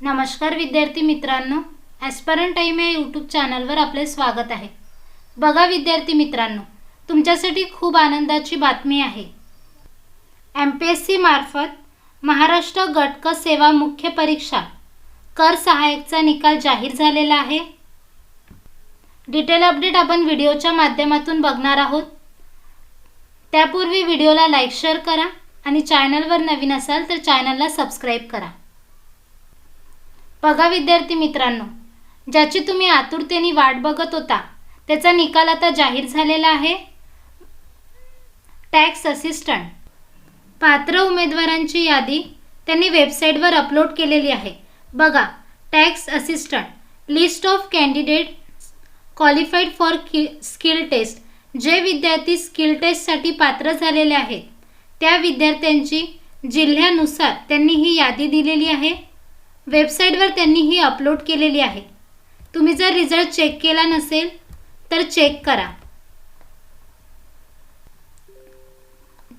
नमस्कार विद्यार्थी मित्रांनो ॲस्परंट टाईम या यूट्यूब चॅनलवर आपले स्वागत आहे. बघा विद्यार्थी मित्रांनो तुमच्यासाठी खूप आनंदाची बातमी आहे. एम पी एस सी मार्फत महाराष्ट्र गटक सेवा मुख्य परीक्षा कर सहाय्यकचा निकाल जाहीर झालेला आहे. डिटेल अपडेट आपण व्हिडिओच्या माध्यमातून बघणार आहोत. त्यापूर्वी व्हिडिओला लाईक शेअर करा आणि चॅनलवर नवीन असाल तर चॅनलला सबस्क्राईब करा. बघा विद्यार्थी मित्रांनो ज्याची तुम्ही आतुरतेने वाट बघत होता त्याचा निकाल आता जाहीर झालेला आहे. टॅक्स असिस्टंट पात्र उमेदवारांची यादी त्यांनी वेबसाईटवर अपलोड केलेली आहे. बघा tax assistant list of candidate qualified for कि स्किल टेस्ट जे विद्यार्थी स्किल टेस्टसाठी पात्र झालेले आहेत. त्या विद्यार्थ्यांची जिल्ह्यानुसार त्यांनी ही यादी दिलेली आहे. वेबसाईटवर त्यांनी ही अपलोड केलेली आहे. तुम्ही जर रिझल्ट चेक केला नसेल तर चेक करा.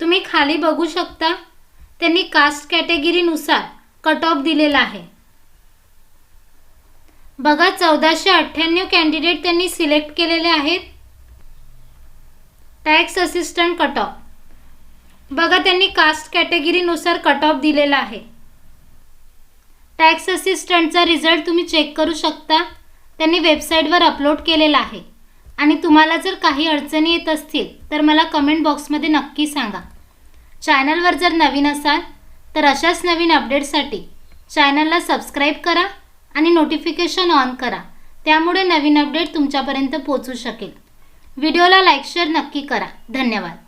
तुम्ही खाली बघू शकता त्यांनी कास्ट कॅटेगरीनुसार कट ऑफ दिलेला आहे. बघा चौदाशे अठ्ठ्याण्णव कॅन्डिडेट त्यांनी सिलेक्ट केलेले आहेत. Tax assistant cut off. बघा त्यांनी कास्ट कॅटेगरीनुसार कट ऑफ दिलेला आहे. टॅक्स असिस्टंटचा रिझल्ट तुम्ही चेक करू शकता. त्यांनी वेबसाईटवर अपलोड केलेला आहे. आणि तुम्हाला जर काही अडचणी येत असतील तर मला कमेंट बॉक्समध्ये नक्की सांगा. चॅनलवर जर नवीन असाल तर अशाच नवीन अपडेटसाठी चॅनलला सबस्क्राईब करा आणि नोटिफिकेशन ऑन करा. त्यामुळे नवीन अपडेट तुमच्यापर्यंत पोचू शकेल. व्हिडिओला लाईक शेअर नक्की करा. धन्यवाद.